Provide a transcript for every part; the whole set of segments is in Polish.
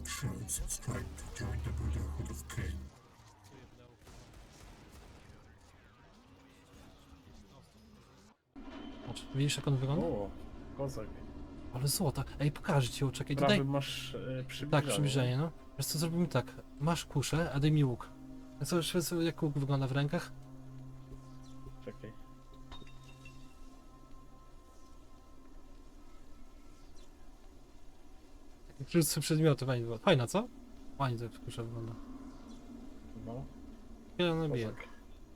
like, share, and subscribe to join the Brotherhood of Cain. Patrz, widzisz jak on wygląda? O, kozak. Ale złota. Ej, pokażę ci ją, czekaj, Prawy dodaj. masz e, przybliżenie. Tak, przybliżenie, no. Wiesz co, zrobimy tak. Masz kuszę, a daj mi łuk. A co, wiesz, jak łuk wygląda w rękach? Czekaj. Przedmioty, fajnie było. Fajna, co? Fajnie to kusza wygląda. No, Ja ona bije. kozak.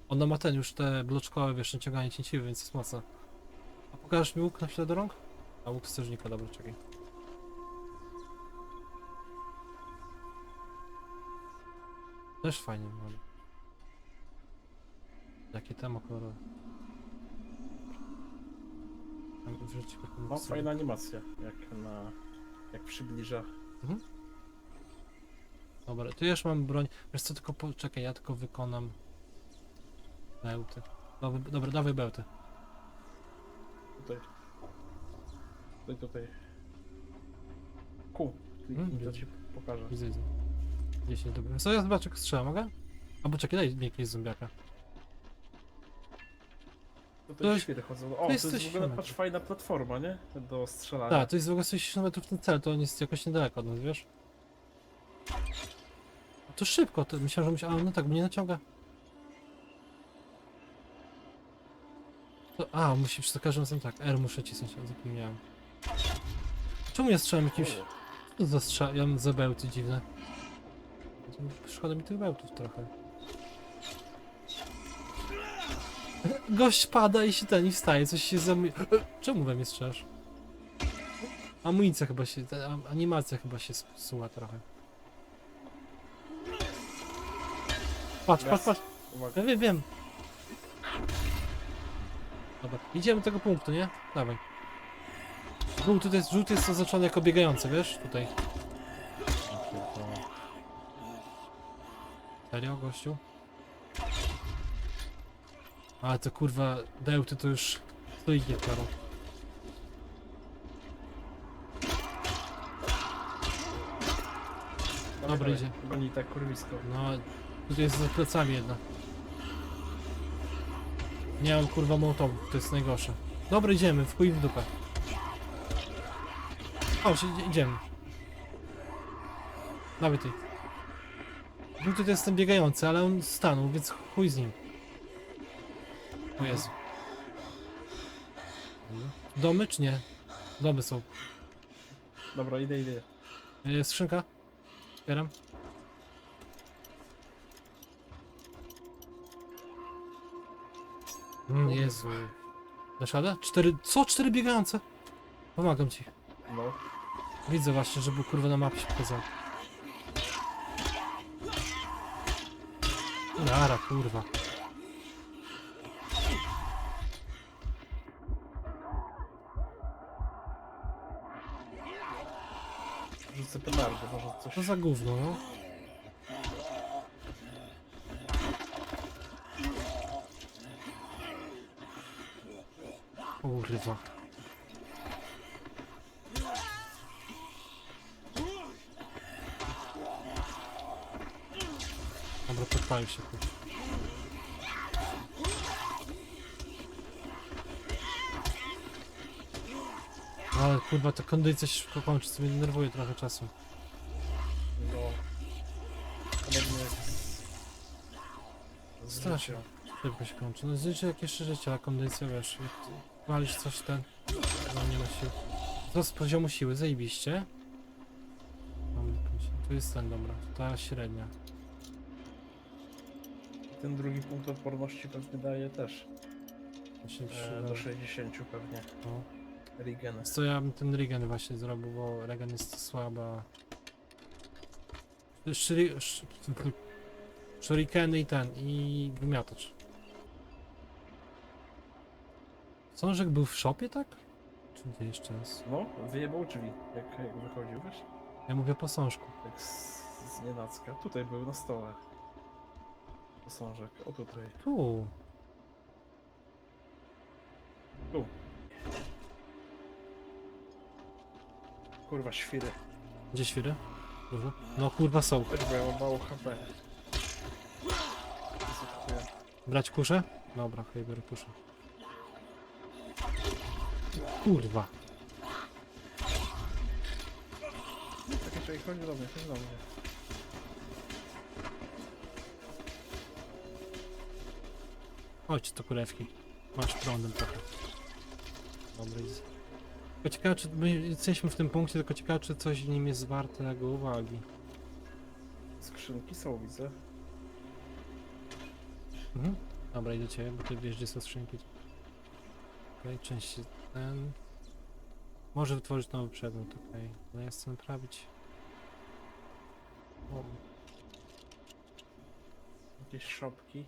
Ona ma ten już te bloczkowe, wiesz, naciąganie cięciwy, więc jest mocna. A pokażesz mi łuk na chwilę do rąk? A łuk strażnika, dobra, czekaj. Też fajnie wygląda. Jakie temo kolorowe. Go tam No, fajna animacja, jak na... jak przybliża. Dobra, tu już mam broń. Wiesz co, tylko poczekaj, ja tylko wykonam bełty. Dobra, dobra dawaj bełty. Tutaj. Tutaj, tutaj. Ku. Kliknij, to ci pokażę. Widzę, widzę. 10 dobra. Co ja zobaczę, jak strzela, mogę? Albo czekaj, daj mi jakiegoś zombiaka. Tutaj jest- świry chodzą. O, to to jest jest, coś w ogóle patrz, fajna platforma, nie? Do strzelania. Tak, to jest w ogóle 160 metrów ten cel, to on jest jakoś niedaleko od nas, wiesz? A to szybko, to myślałem, że musi... A, no tak, mnie naciąga. To, a, musi przy każdym razem tak, R muszę cisnąć, ale zapomniałem. Czemu ja strzelam jakimś... O, Co to za strzał? Ja mam za bełty dziwne. Szkoda mi tych bełtów trochę. Gość pada i się ten i wstaje, coś się zamy... Czemu we mnie strzelasz? Amunicja chyba się, ta animacja chyba się zsuła trochę. Patrz, patrz, patrz, ja wiem, wiem. Dobra, idziemy do tego punktu, nie? Dawaj. Żółty to jest, żółty jest oznaczony jako biegający, wiesz? Tutaj. Serio, gościu? Ale to kurwa, dełty to już stoikie klaro. Dawaj, Dobra, idzie. Goni tak kurwisko. No, tutaj jest za plecami jedna. Nie mam kurwa mołotowów, to jest najgorsze. Dobra, idziemy, w chuj w dupę. O, idzie- idziemy. Dawaj ty. Żółty to jest ten biegający, ale on stanął, więc chuj z nim. O Jezu. Domy czy nie? Domy są. Dobra, idę, idę. Jest skrzynka? Otwieram. Mm, Jezu. Dasz radę? Cztery... Co? Cztery biegające? Pomagam ci. No. Widzę właśnie, żeby kurwa na mapie się pokazał. Nara, kurwa. Rzucę petardę, może coś... Co za gówno, no? Kurwa. Dobra, podpalił się kurwa. Ale kurwa, ta kondycja się szybko kończy, co mnie denerwuje trochę czasu. No. Podobnie jak z... Strasznie. życia. Szybko się kończy. No życie jak jeszcze życie, a kondycja wiesz, jak ty walisz coś ten, no nie ma sił. To z poziomu siły, zajebiście. Później. Tu jest ten, dobra, ta średnia. Ten drugi punkt odporności pewnie daje też. Właśnie E, przyda- do 60 pewnie. no. Regen. Co ja bym ten regen właśnie zrobił, bo regen jest słaba. Shuri... sh- Shurikeny i ten, i wymiatacz. Sążek był w shopie, tak? Czy gdzie jeszcze jest? No, wyjebał drzwi, jak, jak wychodził, wiesz? Ja mówię po sążku. Jak z, z nienacka. Tutaj był na stole. Posążek. O tutaj. Tu. Tu. Kurwa, świry. Gdzie świry? Kurwa. No kurwa są. Bo ja mam mało HP. Brać kuszę? Dobra, hej, biorę kuszę. Kurwa. Czekaj, czekaj, chodź do mnie, chodź do mnie. Chodź to kurewki. Masz prądem trochę. Dobra, easy. Tylko ciekawe, czy my jesteśmy w tym punkcie, tylko ciekawe, czy coś w nim jest wartego uwagi. Skrzynki są, widzę. Mhm. Dobra, idę do ciebie, bo ty wiesz, gdzie są skrzynki. Okej, część ten... Może wytworzyć nowy przedmiot, okej. Ale ja chcę naprawić... O, Jakieś szopki.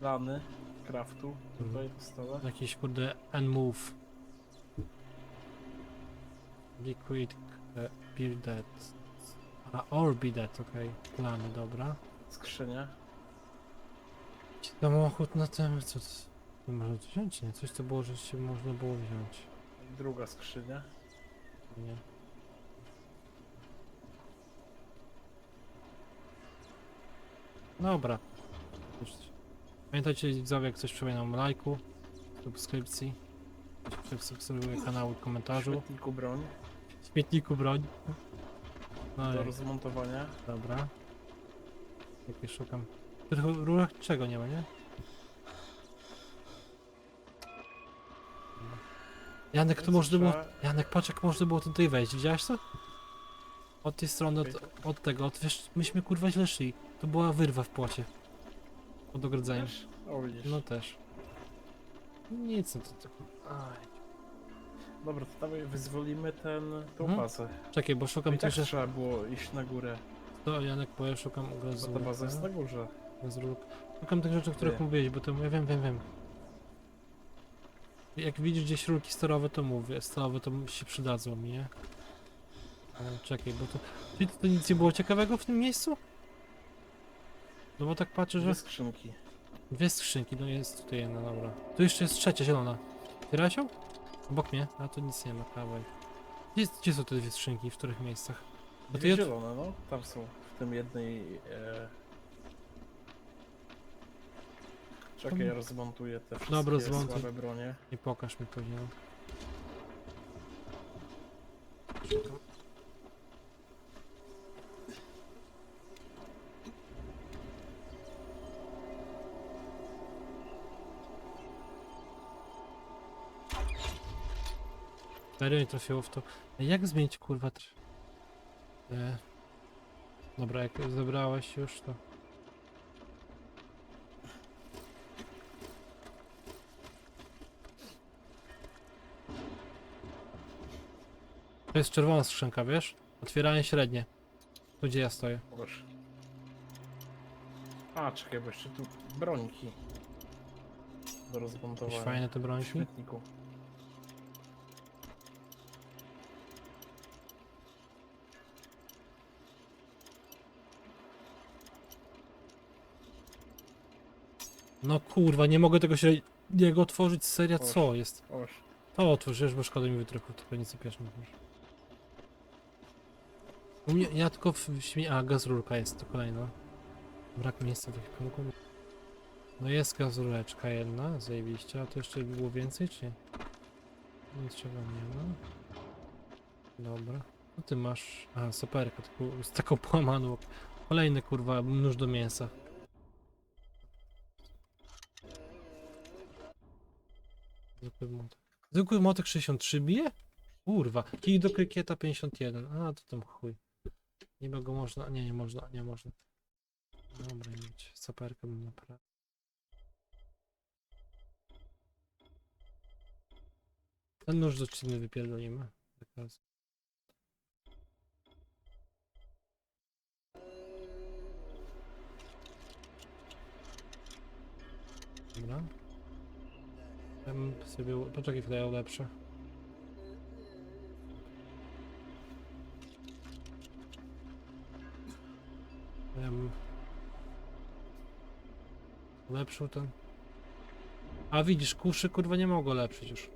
Plany craftu. Tutaj dostałem. jakiś kurde N-move. Liquid e, bearded. A, or bearded, okej. Plany, dobra. Skrzynia. Samochód na tym, co to... Nie można wziąć, nie? Coś to było, że się można było wziąć. Druga skrzynia. Nie. Dobra. Pamiętajcie widzowie, jak coś przypominam o lajku, subskrypcji, subskrybuję kanału, W komentarzu, śmietniku broń. śmietniku broń. No Do i rozmontowania. dobra. Jakie szukam. W tych rurach czego nie ma, nie? Janek, to Więc można było... Janek, patrz jak można było tutaj wejść, widziałeś to? Od tej strony, od, od tego, od, wiesz, myśmy kurwa źle szli. To była wyrwa w płocie. Pod ogrodzeniem. Też? O, widzisz. No też. Nic, no to tylko... Aj. Dobra, to dawaj wyzwolimy ten, tą Mhm. bazę. Czekaj, bo I szukam tak też... trzeba było iść na górę, To Janek, bo ja szukam bo ta baza jest na gazurka. górze. Szukam tych rzeczy, o których Ty. mówiłeś, bo to ja wiem, wiem, wiem. Jak widzisz gdzieś rurki sterowe, to mówię. Sterowe to się przydadzą mi, nie? Ale czekaj, bo to... Czy to nic nie było ciekawego w tym miejscu? No bo tak patrzę, że... Dwie skrzynki. Dwie skrzynki, no jest tutaj jedna, dobra. Tu jeszcze jest trzecia, zielona. Otwierałeś ją? Obok mnie, a tu nic nie ma, prawej. Gdzie, gdzie są te dwie skrzynki, w których miejscach? Bo ty Dwie je... zielone, no. Tam są, w tym jednej... E... Czekaj, ja rozmontuję te wszystkie Dobra, zmontuj. słabe bronie. Nie pokaż mi później. no. Serio nie trafiło w to. Jak zmienić kurwa tr... E... Dobra, jak zebrałeś już to... To jest czerwona skrzynka, wiesz? Otwieranie średnie. Tu gdzie ja stoję. Proszę. A, czekaj, bo jeszcze tu brońki. Do Jakieś rozmontowania. fajne te W brońki. śmietniku. No kurwa, nie mogę tego średniego otworzyć. Seria, co jest? Oż. To otwórz, wiesz, bo szkoda mi pewnie co pierwszy mówisz. U mnie, ja tylko w śmie... A, gaz rurka jest, to kolejna. Brak miejsca w ekwipunku. No jest gaz rureczka jedna, zajebiście, a to jeszcze było więcej, czy nie? Niczego nie ma. Dobra. No ty masz... A, soperkę, taką, z taką połamaną. Kolejny, kurwa, nóż do mięsa. Motek. Zwykły motek 63 bije? Kurwa. Kij do krykieta 51. A, to tam chuj. Niby go można. Nie, nie można, nie można. Dobra, mieć. Saperkę bym naprawił. Ten nóż do czyny wypierdolimy. Dobra. Ja bym sobie... Poczekaj chwilę, ja ulepszę. Ja bym... Ulepszył ten... A widzisz, kuszy kurwa nie mogło lepszyć już.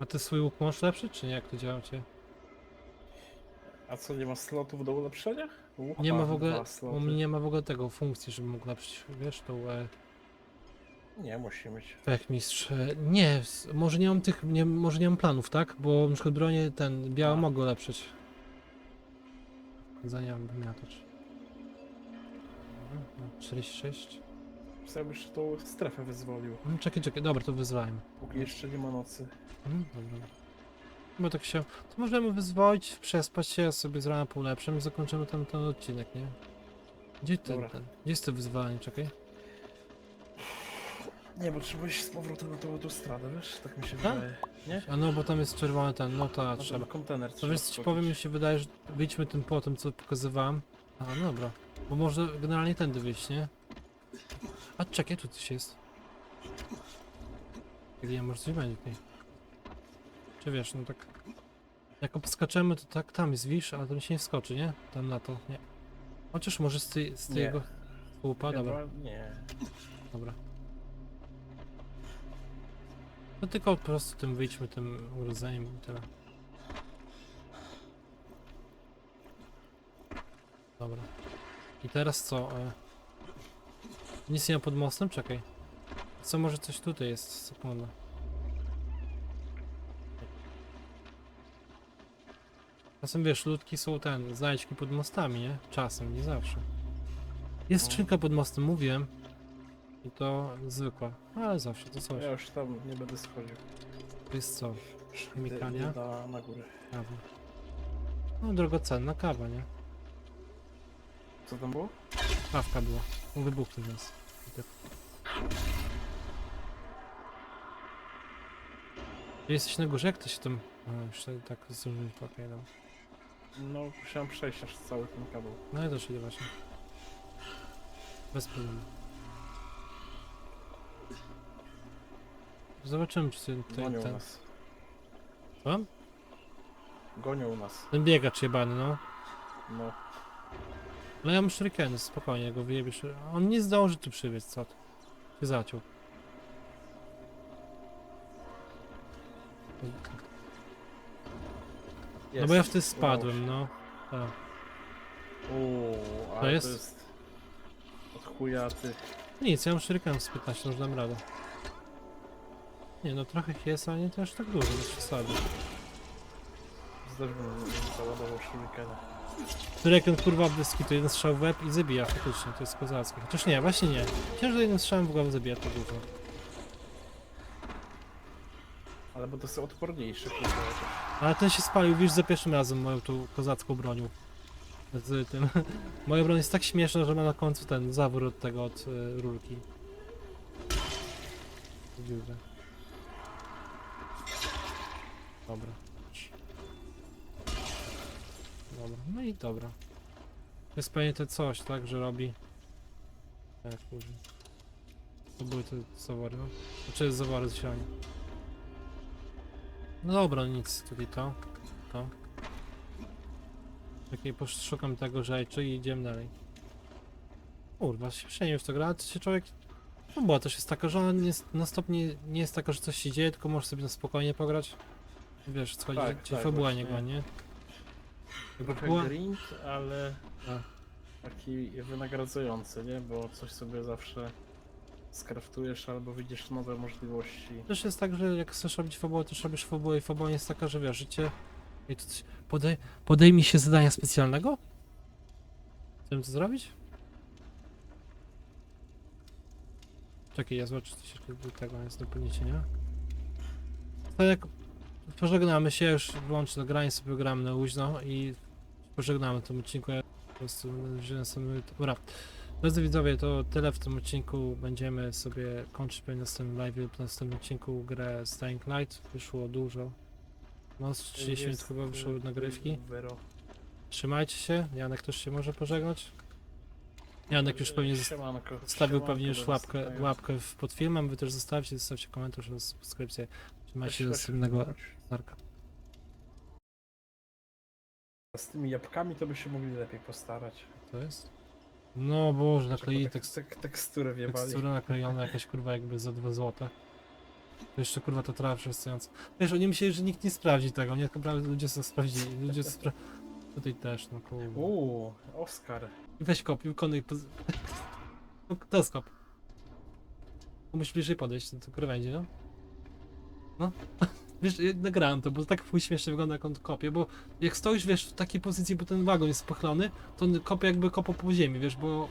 A ty swój łuk możesz lepszyć, czy nie? Jak to działa u ciebie? A co, nie ma slotów do ulepszenia? Nie ma w ogóle, dwa u mnie nie ma w ogóle tego funkcji, żeby mógł lepszyć, wiesz, tą e, Nie, musi mieć. Fechmistrz. E, Nie, s- może nie mam tych, nie, może nie mam planów, tak? Bo na przykład bronię ten, białą A. mogę lepszyć. Zaniam wymiatacz. Dobra, no, 46. Chcę byś tą strefę wyzwolił, No, czekaj, czekaj, dobra, to wyzwałem. póki jeszcze nie ma nocy. Mhm, dobra. Bo tak się. To możemy wyzwolić, przespać się, ja sobie z rana polepszym i zakończymy ten, ten odcinek, nie? Gdzie ten, Dobra. ten? Gdzie jest to wyzwalanie, czekaj? Nie, bo trzeba iść z powrotem na tą autostradę, wiesz? Tak mi się Tak? wydaje. Nie? A no, bo tam jest czerwony ten, no to Na trzeba. ten kontener To trzeba wiesz, co ci powiem, mi się wydaje, że wyjdźmy tym po tym, co pokazywałem. A, no dobra. Bo może generalnie tędy wyjść, nie? A czekaj, tu coś jest. Kiedy ja może coś będzie tutaj. Czy wiesz, no tak... Jak obskaczemy, to tak tam jest, wisz, ale to mi się nie wskoczy, nie? Tam na to, nie. Chociaż może z, tej, z Nie. tego słupa, dobra, Nie. dobra. No tylko po prostu tym wyjdźmy tym urodzeniem i tyle. Dobra. I teraz co? E... Nic nie ma pod mostem? Czekaj. Co może coś tutaj jest? Sekunda. Czasem wiesz, ludki są ten, znajdźki pod mostami, nie? Czasem, nie zawsze. Jest No. skrzynka pod mostem, mówiłem. I to zwykła, ale zawsze to coś. Ja już tam nie będę schodził. To jest co? Chemikalia? idę Na, na górę. Kawa. No drogocenna kawa, nie? Co tam było? Kawka była. I tak. Ty Jesteś na górze, jak to się tam... A, już tak- tak zdążyłem okej, dobra. No, musiałem przejść aż cały ten kawał. No też idę właśnie. Bez problemu. Zobaczymy, czy ten, ten, Gonią ten, nas. Co? Gonią nas. ten biegacz jebany, no. No. No ja mam shurikeny, spokojnie, go wyjebiesz. On nie zdąży tu przybiec, co ty? Się zaciął. No Jest. bo ja wtedy spadłem, no. Tak. Uuu, To ale jest? to jest... Od chuja ty. Nic, ja mam shuriken z 15, już dam radę. Nie no, trochę ich jest, ale nie to aż tak dużo, bez przesady. Też bym załadował shurikena. Shuriken kurwa wyski, to jeden strzał w łeb i zabija faktycznie, to jest kozackie. Chociaż nie, właśnie nie. Że jednym strzałem w głowę zabija to dużo. Ale bo to są odporniejsze, kurwa. Ale ten się spalił, wiesz, za pierwszym razem moją tą kozacką bronią. Z tym. Moja broń jest tak śmieszna, że ma na końcu ten zawór od tego, od y, rurki. Dziurę. Dobra. Dobra, no i dobra. To jest pewnie to coś, tak, że robi... Tak, kurde. To były te zawory, no? Znaczy zawory z. No dobra, nic, tutaj to, to. Czekaj, poszukam tego rzeczy i idziemy dalej. Kurwa, się przejmie w to gra, to się człowiek... No bo też jest taka, że ona jest, na stopnie nie jest taka, że coś się dzieje, tylko możesz sobie na spokojnie pograć. Wiesz, co chodzi, Tak, że cię tak, fabuła nie właśnie. goni, nie? Jakby Trochę była... grind, ale Tak. taki wynagradzający, nie? Bo coś sobie zawsze skraftujesz albo widzisz nowe możliwości. Też jest tak, że jak chcesz robić fabułę, to robisz fabułę i fabuła jest taka, że wiesz, życie... I to coś... Podej... Podejmij się zadania specjalnego? Chcemy to zrobić? Czekaj, ja zobaczę, co się do tego jest do podniesienia. To jak pożegnamy się, już wyłączę nagranie, sobie gramy na luźno i pożegnamy w tym odcinku. Ja po prostu wziąłem sobie... Dobra. Drodzy widzowie, to tyle w tym odcinku. Będziemy sobie kończyć pewnie na następnym live lub na następnym odcinku grę Staying Light. Wyszło dużo. No, z 30 minut chyba wyszły y, nagrywki. Trzymajcie się. Janek też się może pożegnać. Janek już pewnie Siemanko, zostawił pewnie już do łapkę, łapkę w, pod filmem. Wy też zostawcie, zostawcie komentarz subskrypcję. Trzymajcie się do następnego Z tymi jabłkami to by się mogli lepiej postarać. To jest? No Boże, nakleili tek- tekst, tek- teksturę wjebali. teksturę naklejona jakaś kurwa jakby za 2 złote. To jeszcze kurwa to trawa przesująca. Wiesz, oni myśleli, że nikt nie sprawdzi tego, nie? Naprawdę ludzie sobie sprawdzili. Ludzie spra... Tutaj też, no kurwa. Uuu, Oskar. I Weź kop poz... No, To jest kop. Musisz bliżej podejść do tego krawędzi, no. No. Wiesz, nagrałem to, bo tak chuj śmiesznie wygląda jak on kopie, bo jak stoisz, wiesz, w takiej pozycji, bo ten wagon jest pochylony, to on kopie jakby kopał po ziemi, wiesz, bo